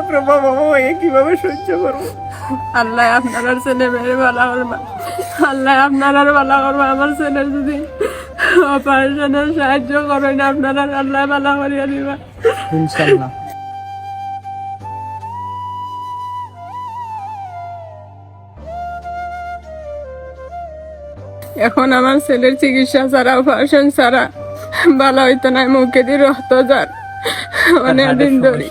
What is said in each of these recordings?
আমরা বাবা মা হয়ে কীভাবে সহ্য করব? আল্লাহ আপনার ছেলে মেয়ের ভালো করবা। আল্লাহ আপনার ভালো করবা। আমার ছেলের যদি অপারেশনের সাহায্য করেন আপনারা আল্লাহ ভালো করিয়া দিবা। ইনশাল্লাহ এখন আমার ছেলের চিকিৎসা ছাড়া অপারেশন ছাড়া ভালো হইতো না। মুখে দিয়ে রক্ত যার অনেক দিন ধরে।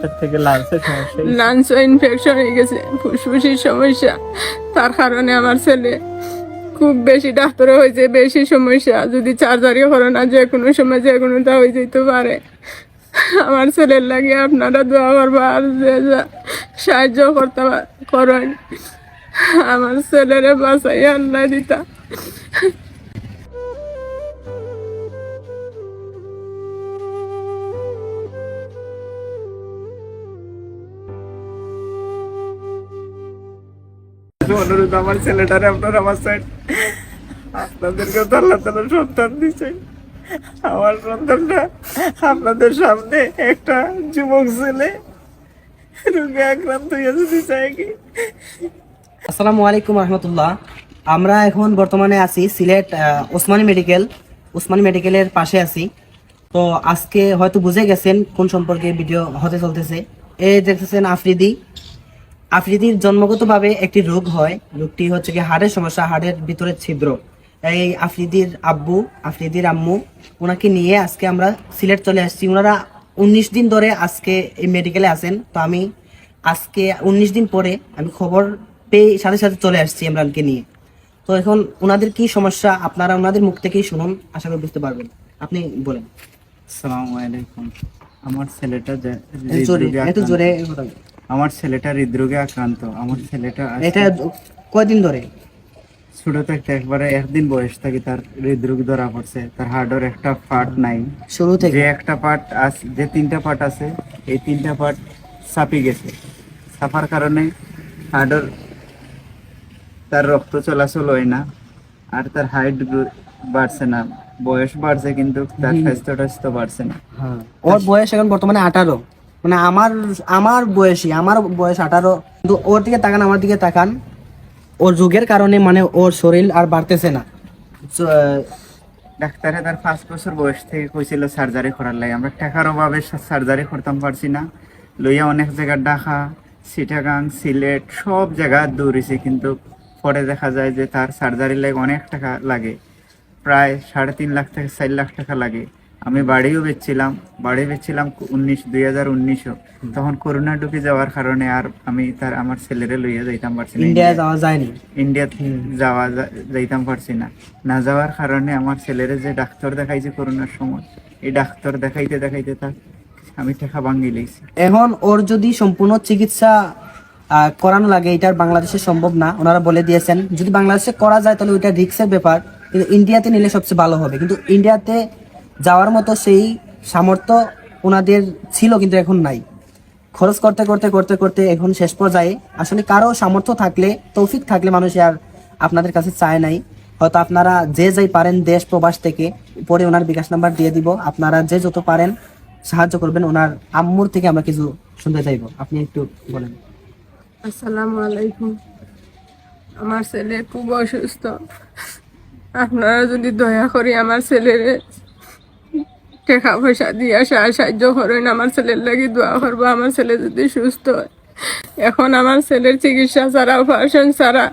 লাঞ্চ ইনফেকশন হয়ে গেছে ফুসফুসির সমস্যা তার কারণে আমার ছেলে খুব বেশি ডাক্তার হয়েছে বেশি সমস্যা। যদি চার্জারি করে না যে কোনো সময় যে কোনোটা হয়ে যেতে পারে। আমার ছেলের লাগে আপনারা দোয়া করবা আর যে যা সাহায্য করতে করেন। আমার ছেলেরে বাঁচাই আল্লাহ দিতা। অনুরোধ আমার ছেলেটারে আপনার আমার সাইড আল্লাহ তালা সন্তান আমার সন্তানটা আপনাদের সামনে একটা যুবক ছেলে রোগে আক্রান্ত হয়ে যদি চাই কি? আসসালামু আলাইকুম রহমতুল্লাহ। আমরা এখন বর্তমানে আছি সিলেট ওসমানী মেডিকেল। ওসমানী মেডিকেলের পাশে আছি। তো আজকে হয়তো বুঝে গেছেন কোন সম্পর্কে ভিডিও হতে চলতেছে। এ দেখতেছেন আফ্রিদি। আফ্রিদির জন্মগতভাবে একটি রোগ হয়। রোগটি হচ্ছে কি হাড়ের সমস্যা হাড়ের ভিতরে ছিদ্র। এই আফ্রিদির আব্বু আফ্রিদির আম্মু ওনাকে নিয়ে আজকে আমরা সিলেট চলে আসছি। ওনারা উনিশ দিন ধরে আজকে এই মেডিকেলে আছেন। তো আমি আজকে উনিশ দিন পরে আমি খবর পেয়ে সাথে সাথে চলে আসছি ইমরানকে নিয়ে। তো এখন ওনাদের কি সমস্যা আপনারা ওনাদের মুখ থেকেই শুনুন আশা করি বুঝতে পারবেন। আপনি বলেন। আসসালামু আলাইকুম। আমার ছেলেটা জোরে জোরে। আমার ছেলেটা হৃদরোগে আক্রান্ত আমার ছেলেটা এটা কয়দিন ধরে? ছোট থাকতে একবারে একদিন বয়স থেকে তার হৃদরোগ ধরা পড়ছে তার হার্টের একটা পার্ট নাই। শুরু থেকে? যে একটা পার্ট আছে যে তিনটা পার্ট আছে এই তিনটা পার্ট চাপি গেছে। চাপার কারণে হার্টের তার রক্ত চলাচল হয় না আর তার হাইট বাড়ছে না। বয়স বাড়ছে কিন্তু তার স্বাস্থ্য টাস্থ্য বাড়ছে না। হ্যাঁ। ওর বয়স এখন বর্তমানে আঠারো। মানে আমার আমার বয়সী, আমার বয়স আঠারো, কিন্তু ওর দিকে তাকান, আমার দিকে তাকান, ওর যুগের কারণে মানে ওর শরীর আর বাড়তেছে না। ডাক্তারে তার পাঁচ বছর বয়স থেকে কইছিল সার্জারি করার লাগে। আমরা টাকার অভাবে সার্জারি করতাম, পারছি না। লইয়া অনেক জায়গা ঢাকা সিটাগাং সিলেট, সব জায়গা দৌড়েছি, কিন্তু পরে দেখা যায় যে তার সার্জারি লাগে অনেক টাকা লাগে। প্রায় সাড়ে তিন লাখ থেকে চার লাখ টাকা লাগে। আমি বাড়িও বেচছিলাম বাড়ি বেচছিলাম উনিশ দুই হাজার উনিশও। তখন করোনা ঢুকে যাওয়ার কারণে আর আমি তার আমার ছেলেরে লইয়া যাইতাম পারছি না ইন্ডিয়ায় যাওয়া যায়নি? ইন্ডিয়াতে যাওয়া যাইতাম পারছি না। না যাওয়ার কারণে আমার ছেলেরে যে ডাক্তার দেখাইছে করোনার সময় এই ডাক্তার দেখাইতে দেখাইতে তার আমি টাকা ভাঙ্গি লইছি। এখন ওর যদি সম্পূর্ণ চিকিৎসা করানো লাগে এটার বাংলাদেশে সম্ভব না। ওনারা বলে দিয়েছেন যদি বাংলাদেশে করা যায় তাহলে ওইটা রিক্সের ব্যাপার। কিন্তু ইন্ডিয়াতে নিলে সবচেয়ে ভালো হবে। কিন্তু ইন্ডিয়াতে যাওয়ার মতো সেই সামর্থ্য ওনাদের ছিল কিন্তু এখন নাই। খরচ করতে করতে করতে করতে এখন শেষ পর্যায়ে আসলে কারও সামর্থ্য থাকলে, তৌফিক থাকলে মানুষ আর আপনাদের কাছে চায় নাই। হয়তো আপনারা যে যাই পারেন দেশ, প্রবাস থেকে পরে ওনার বিকাশ নাম্বার দিয়ে দিব। আপনারা যে যত পারেন সাহায্য করবেন ওনার আম্মুর থেকে আমরা কিছু শুনতে চাইব। আপনি একটু বলেন। আসসালামু আলাইকুম। আমার ছেলে খুব অসুস্থ। আপনারা যদি দয়া করে আমার ছেলের টাকা পয়সা দিয়ে সাহায্য করেন আমার ছেলের লাগি দোয়া করব আমার ছেলে যদি সুস্থ হয়। এখন আমার ছেলের চিকিৎসা ছাড়া অপারেশন ছাড়া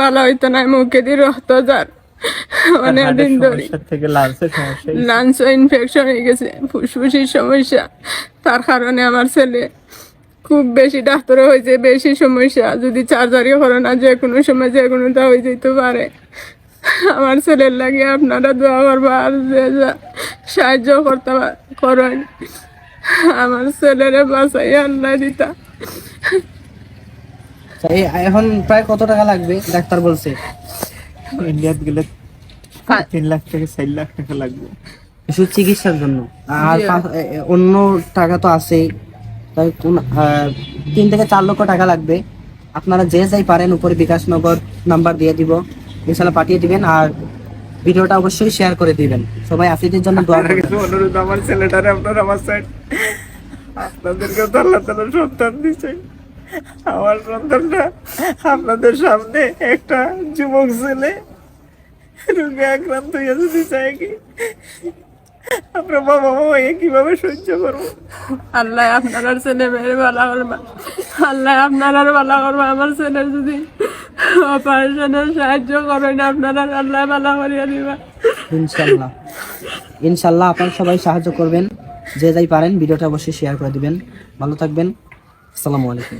ভালো হইতো না মুখে দিয়ে রক্ত যার অনেক দিন ধরে লাঞ্চ ইনফেকশন হয়ে গেছে ফুসফুসির সমস্যা। তার কারণে আমার ছেলে খুব বেশি ডাক্তার হয়েছে বেশি সমস্যা। যদি চার্জারি না যে কোনো সময় যে কোনোটা হয়ে যেতে পারে। আমার ছেলের লাগে আপনারা দোয়া করব আর সাহায্য করতে করেন। আমার ছেলেরে বাঁচাই আল্লাহ দিতা। এখন প্রায় কত টাকা লাগবে? ডাক্তার বলছে। ইন্ডিয়াতে গেলে তিন লাখ থেকে চার লাখ টাকা লাগবে। শুধু চিকিৎসার জন্য। আর অন্য টাকা তো আছেই তাই কোন আহ, তিন থেকে চার লক্ষ টাকা লাগবে। আপনারা যে যাই পারেন উপরে বিকাশ নগর নাম্বার দিয়ে দিব। ইনশাল্লাহ পাঠিয়ে দিবেন। আর ভিডিওটা অবশ্যই শেয়ার করে দিবেন। সবাই আফ্রিদির জন্য দোয়া করবেন। অনুরোধ আমার ছেলেটারে আপনার আমার সাইড আপনাদেরকে তো আল্লাহ তালা সন্তান দিছে। আমার সন্তানটা আপনাদের সামনে একটা যুবক ছেলে রোগে আক্রান্ত হয়ে যদি চাই কি? আমরা বাবা মা এ কীভাবে সহ্য করব? আল্লাহ আপনার ছেলে মেয়ের ভালো করবা। আল্লাহ আপনার আর ভালো করবা। আমার ছেলের যদি অপারেশনের সাহায্য করেন, আপনারা আল্লাহ ভালো করিয়া দিবা ইনশাল্লাহ। ইনশাল্লাহ আপনারা সবাই সাহায্য করবেন, যে যাই পারেন, ভিডিওটা অবশ্যই শেয়ার করে দিবেন। ভালো থাকবেন। আসসালামু আলাইকুম।